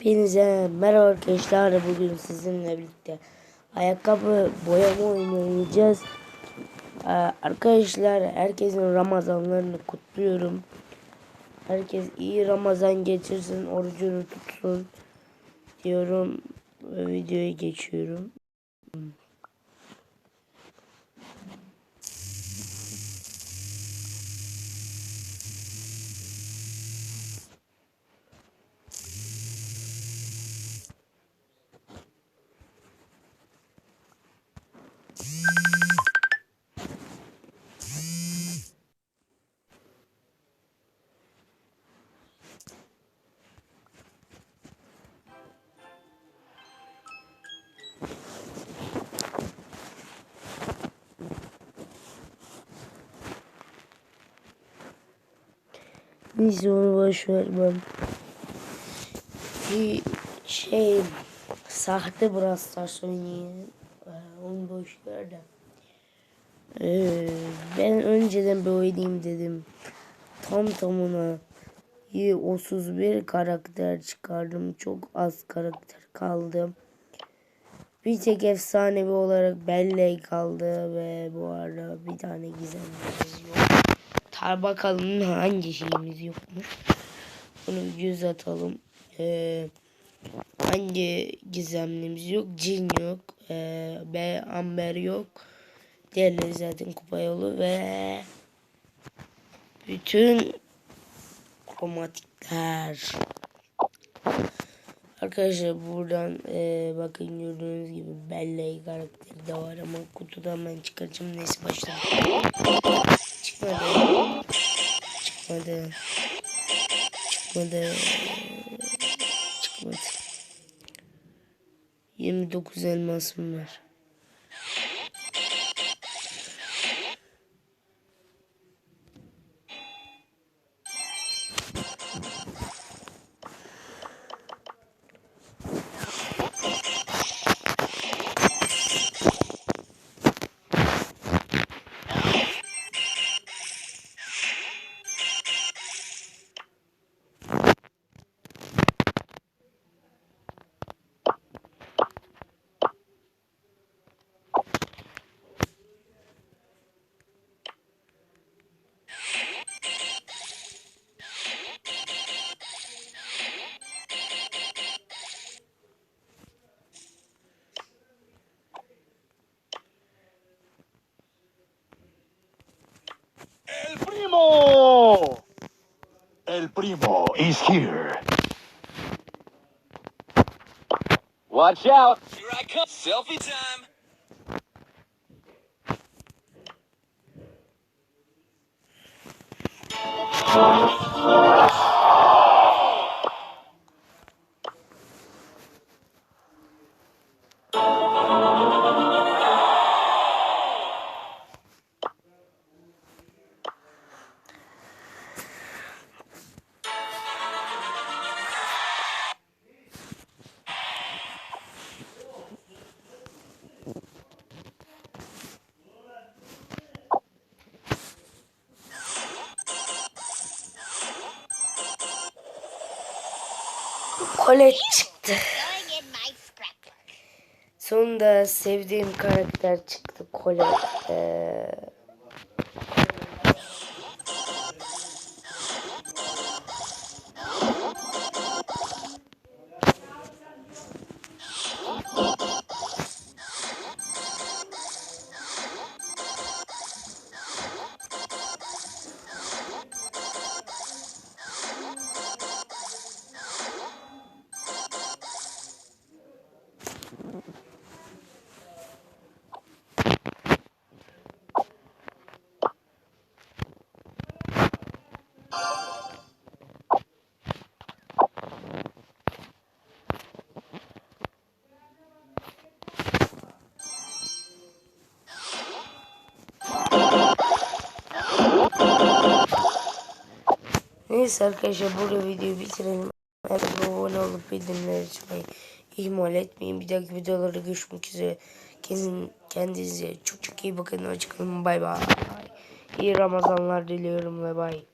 Hepinize merhaba arkadaşlar. Bugün sizinle birlikte ayakkabı boyama oyunu oynayacağız. Ee, arkadaşlar herkesin Ramazanlarını kutluyorum. Herkes iyi Ramazan geçirsin, orucunu tutsun diyorum. Ve videoya geçiyorum. Neyse onu boş ver ben. Bir şey sahte Brawl Stars oynayayım. Ee, Onu boş ver de. Ee, ben önceden oynayayım dedim. Tam tamına iyi 31 karakter çıkardım. Çok az karakter kaldı. Bir tek efsanevi olarak Belley kaldı ve bu arada bir tane gizemimiz yok. Tar bakalım hangi şeyimiz yokmuş. Bunu bir göz atalım. Ee, hangi gizemlimiz yok? Cin yok. Ee, B Amber yok. Diğerleri zaten kupa yolu ve bütün kromatikler. Arkadaşlar buradan e, bakın gördüğünüz gibi Belley karakteri de var ama kutudan ben çıkaracağım. Neyse başlayalım. Çıkmadı. Çıkmadı. Çıkmadı. 29 elmasım var. El primo is here. Watch out! Here I come. Selfie time. Colette çıktı. Sonunda sevdiğim karakter çıktı Colette. Ee, Neyse arkadaşlar burada videoyu bitirelim. Evet, abone olup bildirimleri açmayı ihmal etmeyin. Bir dahaki videolarda görüşmek üzere. Kendin, kendinize çok çok iyi bakın. Hoşçakalın. Bay bay. İyi Ramazanlar diliyorum ve bay.